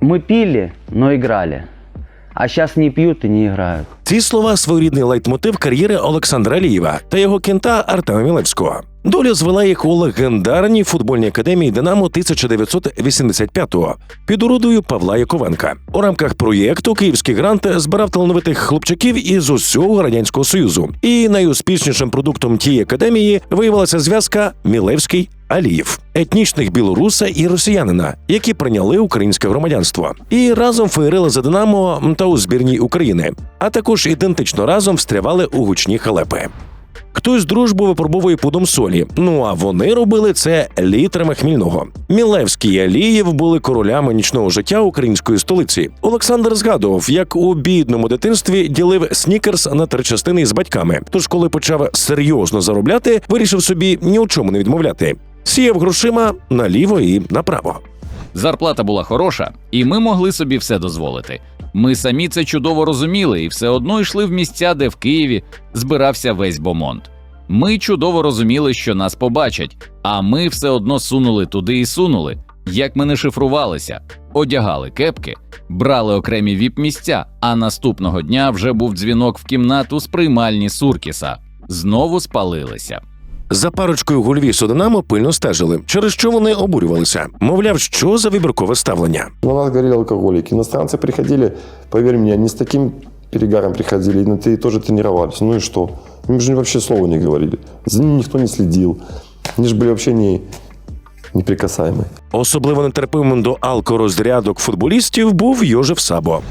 Мы пили, но играли. А сейчас не пьют и не играют. Ці слова своєрідний лейтмотив кар'єри Олександра Алієва та його кента Артема Мілевського. Доля звела їх у легендарній футбольній академії Динамо 1985-го під орудою Павла Яковенка. У рамках проєкту Київський грант збирав талановитих хлопчаків із усього радянського союзу. І найуспішнішим продуктом тієї академії виявилася зв'язка Мілевський. Аліїв, етнічних білоруса і росіянина, які прийняли українське громадянство, і разом феєрили за Динамо та у збірній України, а також ідентично разом встрявали у гучні халепи. Хтось дружбу випробовує пудом солі. Ну а вони робили це літрами хмільного. Мілевський і Алієв були королями нічного життя української столиці. Олександр згадував, як у бідному дитинстві ділив снікерс на три частини із батьками. Тож, коли почав серйозно заробляти, вирішив собі ні у чому не відмовляти. Сіяв грошима наліво і направо. Зарплата була хороша, і ми могли собі все дозволити. Ми самі це чудово розуміли і все одно йшли в місця, де в Києві збирався весь бомонд. Ми чудово розуміли, що нас побачать, а ми все одно сунули туди і сунули. Як ми не шифрувалися, одягали кепки, брали окремі віп-місця, а наступного дня вже був дзвінок в кімнату з приймальні Суркіса. Знову спалилися. За парочкою гульвісу Динамо пильно стежили, через що вони обурювалися. Мовляв, що за вибіркове ставлення. На нас говорили алкоголики. Иностранцы приходили, поверь мне, они с таким перегаром приходили, и на ты тоже тренировались. Ну и что? Им же вообще слова не говорили. За ними никто не следил. Они же были вообще не неприкасаемые. Особливо нетерпимим до алкорозрядок футболістів був Йожеф Сабо.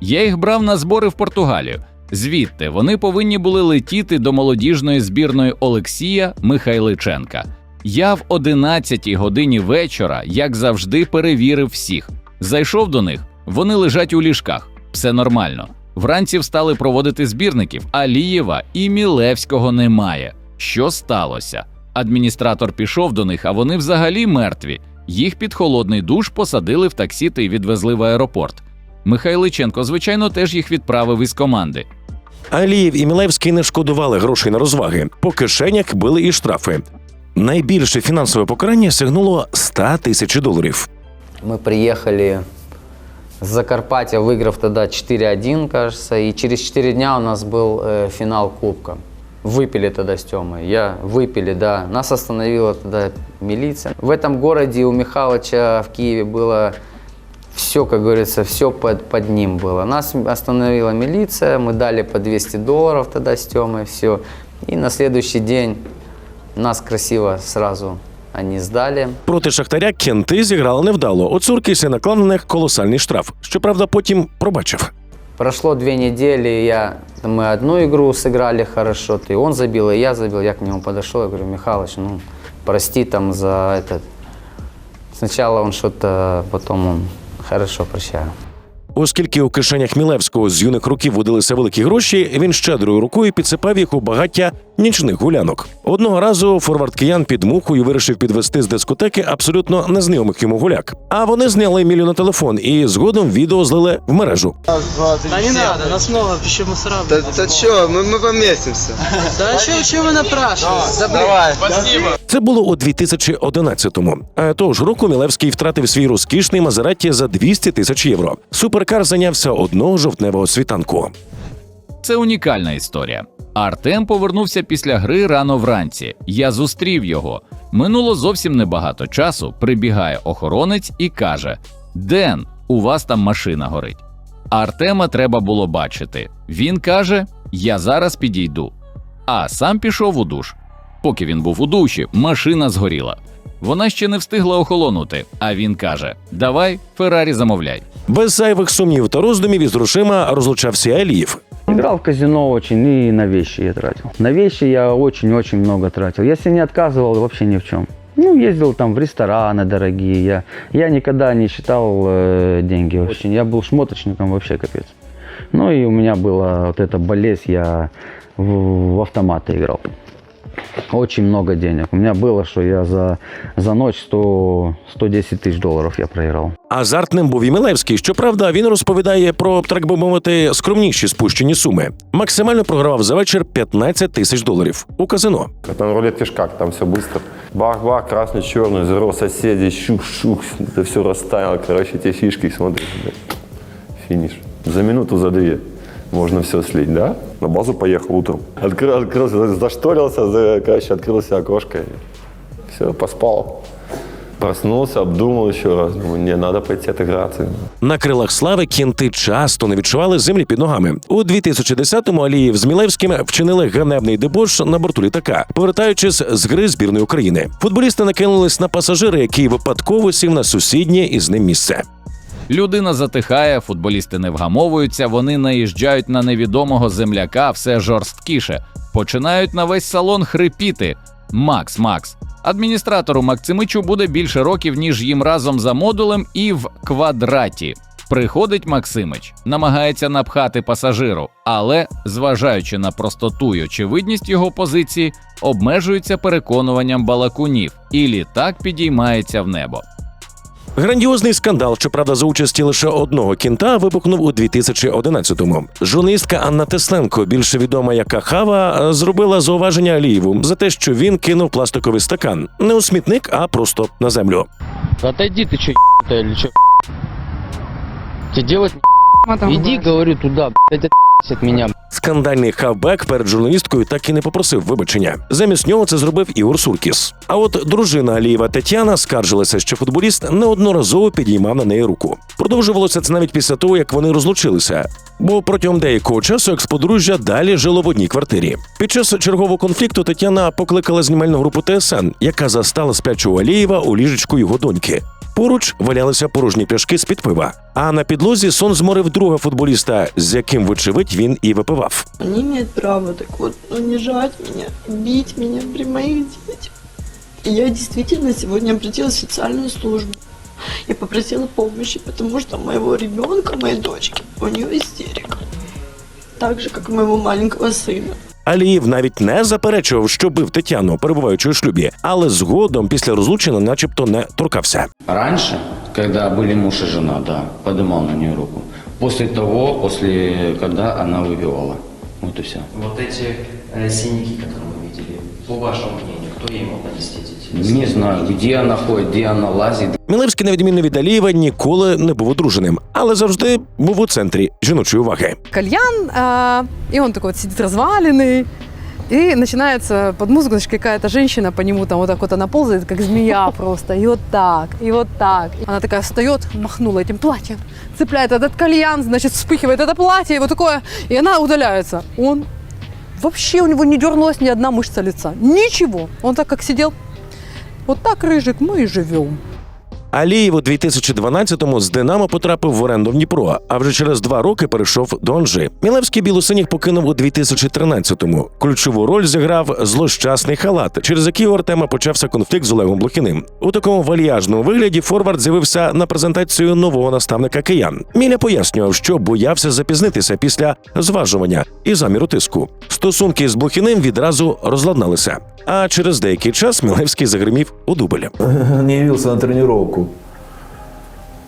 Я їх брав на збори в Португалію. Звідти вони повинні були летіти до молодіжної збірної Олексія Михайличенка. Я в 11 годині вечора, як завжди, перевірив всіх. Зайшов до них, вони лежать у ліжках. Все нормально. Вранці встали проводити збірників, Алієва і Мілевського немає. Що сталося? Адміністратор пішов до них, а вони взагалі мертві. Їх під холодний душ посадили в таксі та й відвезли в аеропорт. Михайличенко, звичайно, теж їх відправив із команди. Алієв і Мілевський не шкодували грошей на розваги. По кишенях били і штрафи. Найбільше фінансове покарання сягнуло 100 тисяч доларів. Мы приехали с Закарпатья, выиграв тогда 4-1, кажется, и через 4 дня у нас был э, финал Кубка. Выпили тогда с Тёмой. Я выпили, да. Нас остановила тогда милиция. В этом городе у Михалыча в Киеве было все, как говорится, все под, под ним было. Нас остановила милиция, мы дали по 200 долларов тогда с Тёмой, все. И на следующий день нас красиво сразу они сдали. Проти Шахтаря кенти зіграли невдало. У Цуркісі наклав на них колосальний штраф. Щоправда, потім пробачив. Прошло две недели, я, мы одну игру сыграли хорошо, и он забил, и я забил. Я к нему подошел, я говорю, Михалыч, ну, прости там за этот. Сначала он что-то, потом он, хорошо, прощаю. Оскільки у кишенях Мілевського з юних років водилися великі гроші, він щедрою рукою підсипав їх у багаття нічних гулянок. Одного разу форвард киян під мухою вирішив підвести з дискотеки абсолютно незнайомих йому гуляк. А вони зняли Емілю на телефон і згодом відео злили в мережу. Да не надо, нас много, еще мусора. Да, да что, мы, мы поместимся. Да что, что вы напрашиваете? Давай. Це було у 2011-му. А того ж року Мілевський втратив свій розкішний Мазератті за 200 тисяч євро. Суперкар зайнявся одного жовтневого світанку. Це унікальна історія. Артем повернувся після гри рано вранці. Я зустрів його. Минуло зовсім небагато часу. Прибігає охоронець і каже: Ден, у вас там машина горить. Артема треба було бачити. Він каже: Я зараз підійду. А сам пішов у душ. Поки він був у душі, машина згоріла. Вона ще не встигла охолонути, а він каже: Давай, Феррарі замовляй. Без зайвих сумнів та роздумів із грошима розлучався Алієв. Играл в казино очень и на вещи я тратил. На вещи я очень-очень много тратил. Я себе не отказывал вообще ни в чем. Ну, ездил там в рестораны дорогие. Я, я никогда не считал э, деньги очень. Я был шмоточником вообще капец. Ну и у меня была вот эта болезнь, я в, в автоматы играл. Очень много денег. У меня было, что я за, за ночь 100, 110 тысяч долларов я проиграл. Азартним був і Мілевський. Щоправда, він розповідає про, так би мовити, скромніші спущені суми. Максимально програвав за вечір 15 тисяч доларів у казино. Это на рулетке ж как, там все быстро. Бах-бах, красный, черный, здорово, соседи, щух-щух, это все растаяло, короче, эти фишки, смотришь, да. финиш. За минуту, за две можно все слить, да? На базу поехал утром. Открыл, открылся, зашторился, за- короче, открылся окошко. Все, поспал. Проснулся, обдумал еще раз. Думаю, не, надо пойти отыграться. На крилах слави кінти часто не відчували землі під ногами. У 2010-му Алієв з Мілевським вчинили ганебний дебош на борту літака, повертаючись з гри збірної України. Футболісти накинулись на пасажира, який випадково сів на сусіднє із ним місце. Людина затихає, футболісти не вгамовуються, вони наїжджають на невідомого земляка все жорсткіше, починають на весь салон хрипіти. Макс, Макс. Адміністратору Максимичу буде більше років, ніж їм разом за модулем і в квадраті. Приходить Максимич, намагається напхати пасажиру, але, зважаючи на простоту й очевидність його позиції, обмежується переконуванням балакунів, і літак підіймається в небо. Грандіозний скандал, щоправда, за участі лише одного кінта, вибухнув у 2011-му. Журналістка Анна Тесленко, більше відома як Ахава, зробила зауваження Алієву за те, що він кинув пластиковий стакан не у смітник, а просто на землю. Отойди, ты чё, ебаная, или чё? Тебе делать Иди, говорю, туда, это. Скандальний хавбек перед журналісткою так і не попросив вибачення. Замість нього це зробив Ігор Суркіс. А от дружина Алієва Тетяна скаржилася, що футболіст неодноразово підіймав на неї руку. Продовжувалося це навіть після того, як вони розлучилися. Бо протягом деякого часу екс-подружжя далі жило в одній квартирі. Під час чергового конфлікту Тетяна покликала знімальну групу ТСН, яка застала спячого Алієва у ліжечку його доньки. Поруч валялися порожні пляшки з-під пива. А на підлозі сон зморив друга футболіста, з яким, вочевидь, він і випивав. Они имеют право так вот унижать меня, бить меня при моих детях. И я действительно сегодня обратилась в социальную службу. Я попросила помощи, потому что у моего ребенка, моей дочки, у нее истерика. Так же, как у моего маленького сына. Алієв навіть не заперечував, що бив Тетяну, перебуваючи у шлюбі, але згодом після розлучення, начебто, не торкався. Раньше, когда были муж и жена, да, поднимал на нее руку. После того, после когда она выпивала. Вот и все. Вот эти э, синяки, которые мы видели, по вашему мнению, кто ей мог нанести эти Не знаю, где она ходит, где она лазит, Мілевський, на відміну від Алієва, ніколи не був одруженим, але завжди був у центрі жіночої уваги. кальян, а, и он такой вот сидит разваленный, и начинается под музыку, значит, какая-то женщина по нему там вот так вот она ползает, как змея просто, и вот так, и вот так. Она такая встает, махнула этим платьем, цепляет этот кальян, значит, вспыхивает это платье, и вот такое, и она удаляется. Он вообще, у него не дернулась ни одна мышца лица, ничего. Он так как сидел, вот так, Рыжик, мы и живем. Алієв у 2012-му з Динамо потрапив в оренду в Дніпро, а вже через два роки перейшов до Анжи. Мілевський білосиніх покинув у 2013-му. Ключову роль зіграв злощасний халат, через який у Артема почався конфлікт з Олегом Блохіним. У такому вальяжному вигляді Форвард з'явився на презентацію нового наставника киян. Міля пояснював, що боявся запізнитися після зважування і заміру тиску. Стосунки з Блохіним відразу розладналися. А через деякий час Мілевський загримів у дубль. не явился на тренировку.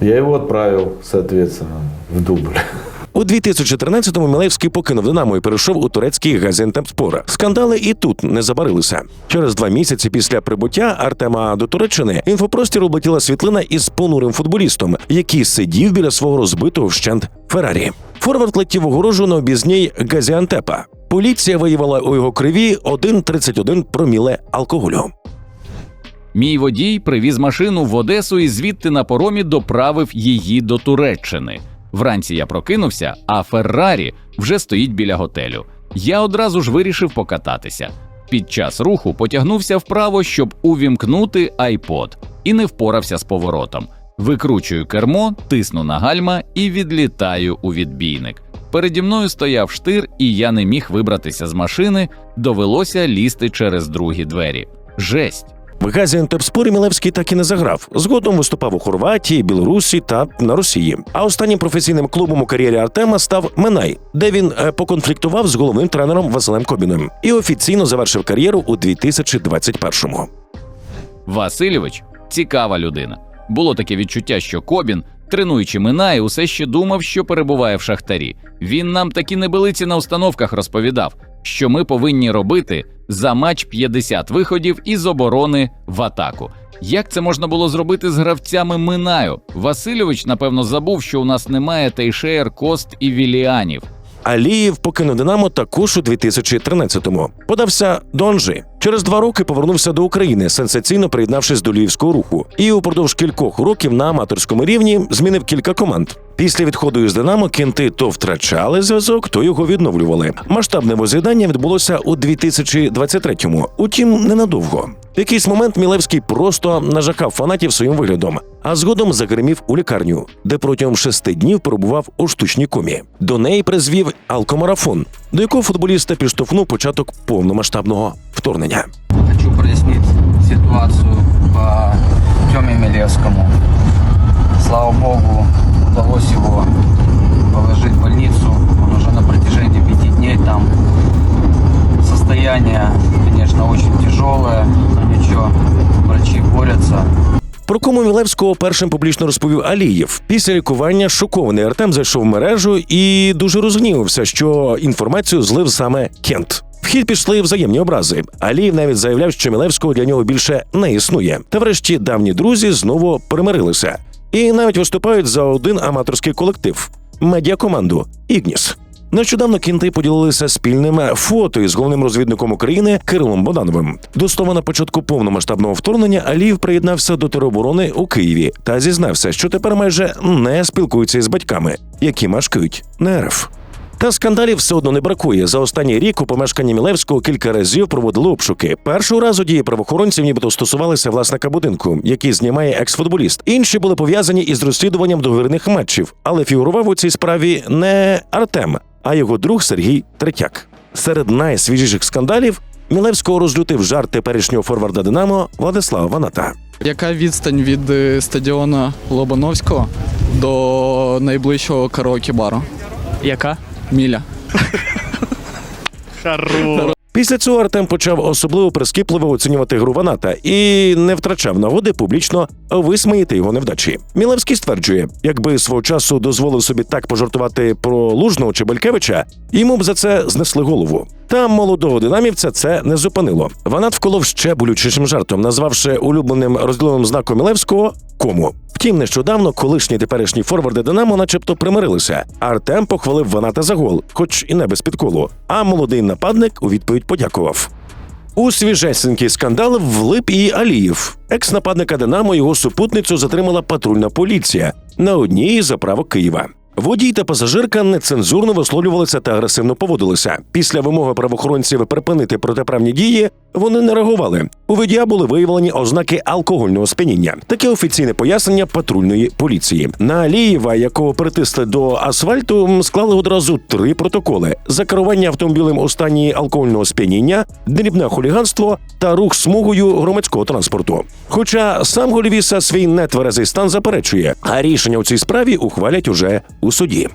Я его отправил, соответственно, в дубль. У 2013-му Мілевський покинув Динамо і перейшов у турецький Газентемспор. Скандали і тут не забарилися. Через два місяці після прибуття Артема до Туреччини інфопростір облетіла світлина із понурим футболістом, який сидів біля свого розбитого вщент Феррарі. Форвард летів огорожу на обізній Газіантепа. Поліція виявила у його криві 1,31 проміле алкоголю. Мій водій привіз машину в Одесу і звідти на поромі доправив її до Туреччини. Вранці я прокинувся, а Феррарі вже стоїть біля готелю. Я одразу ж вирішив покататися. Під час руху потягнувся вправо, щоб увімкнути айпод, і не впорався з поворотом. Викручую кермо, тисну на гальма і відлітаю у відбійник. Переді мною стояв штир, і я не міг вибратися з машини, довелося лізти через другі двері. Жесть! В Газіантепспорі Мілевський так і не заграв. Згодом виступав у Хорватії, Білорусі та на Росії. А останнім професійним клубом у кар'єрі Артема став Минай, де він е, поконфліктував з головним тренером Василем Кобіним і офіційно завершив кар'єру у 2021-му. Васильович цікава людина. Було таке відчуття, що Кобін, тренуючи Минає, усе ще думав, що перебуває в шахтарі. Він нам такі небелиці на установках розповідав, що ми повинні робити за матч 50 виходів із оборони в атаку. Як це можна було зробити з гравцями Минаю? Васильович, напевно, забув, що у нас немає Тейшеєр, Кост і Віліанів. Алієв покинув Динамо також у 2013-му. Подався до Анжи. Через два роки повернувся до України, сенсаційно приєднавшись до львівського руху, і упродовж кількох років на аматорському рівні змінив кілька команд. Після відходу із Динамо кінти то втрачали зв'язок, то його відновлювали. Масштабне воз'єднання відбулося у 2023-му, утім ненадовго. В якийсь момент Мілевський просто нажахав фанатів своїм виглядом, а згодом загримів у лікарню, де протягом шести днів перебував у штучній комі. До неї призвів алкомарафон, до якого футболіста підштовхнув початок повномасштабного вторгнення. Хочу прояснить ситуацию по Тёме Милевскому. Слава богу, удалось его положить в больницу. Он уже на протяжении пяти дней там. Состояние, конечно, очень тяжелое, но ничего, врачи борются. Про кому Мілевського першим публічно розповів Алієв. Після лікування шокований Артем зайшов в мережу і дуже розгнівався, що інформацію злив саме Кент. В хід пішли взаємні образи. Алієв навіть заявляв, що Мілевського для нього більше не існує. Та врешті давні друзі знову примирилися і навіть виступають за один аматорський колектив медіакоманду Ігніс. Нещодавно кінти поділилися спільним фото із головним розвідником України Кирилом Богдановим. До слова на початку повномасштабного вторгнення Аліїв приєднався до тероборони у Києві та зізнався, що тепер майже не спілкується із батьками, які мешкають на РФ. Та скандалів все одно не бракує. За останній рік у помешканні Мілевського кілька разів проводили обшуки. Першого разу дії правоохоронців нібито стосувалися власника будинку, який знімає екс-футболіст. Інші були пов'язані із розслідуванням договірних матчів, але фігурував у цій справі не Артем, а його друг Сергій Третяк. Серед найсвіжіших скандалів Мілевського розлютив жарт теперішнього форварда Динамо Владислава Ваната. Яка відстань від е, стадіона Лобановського до найближчого караоке-бару? Яка? Міля. Після цього Артем почав особливо прискіпливо оцінювати гру Ваната і не втрачав нагоди публічно висміяти його невдачі. Мілевський стверджує, якби свого часу дозволив собі так пожартувати про Лужного чи Белькевича, йому б за це знесли голову. Та молодого динамівця це не зупинило. Ванат вколов ще болючішим жартом, назвавши улюбленим розділовим знаком Мілевського кому. Втім, нещодавно колишні теперішні форварди Динамо, начебто, примирилися. Артем похвалив Ваната за гол, хоч і не без підколу. А молодий нападник у відповідь подякував. У свіжесенький скандал влип і Алієв. Екс-нападника Динамо його супутницю затримала патрульна поліція на одній із заправок Києва. Водій та пасажирка нецензурно висловлювалися та агресивно поводилися. Після вимоги правоохоронців припинити протиправні дії вони не реагували. У водія були виявлені ознаки алкогольного сп'яніння. Таке офіційне пояснення патрульної поліції. На Алієва, якого притисли до асфальту, склали одразу три протоколи: за керування автомобілем у стані алкогольного сп'яніння, дрібне хуліганство та рух смугою громадського транспорту. Хоча сам Голівіса свій нетверезий стан заперечує, а рішення у цій справі ухвалять уже у суді.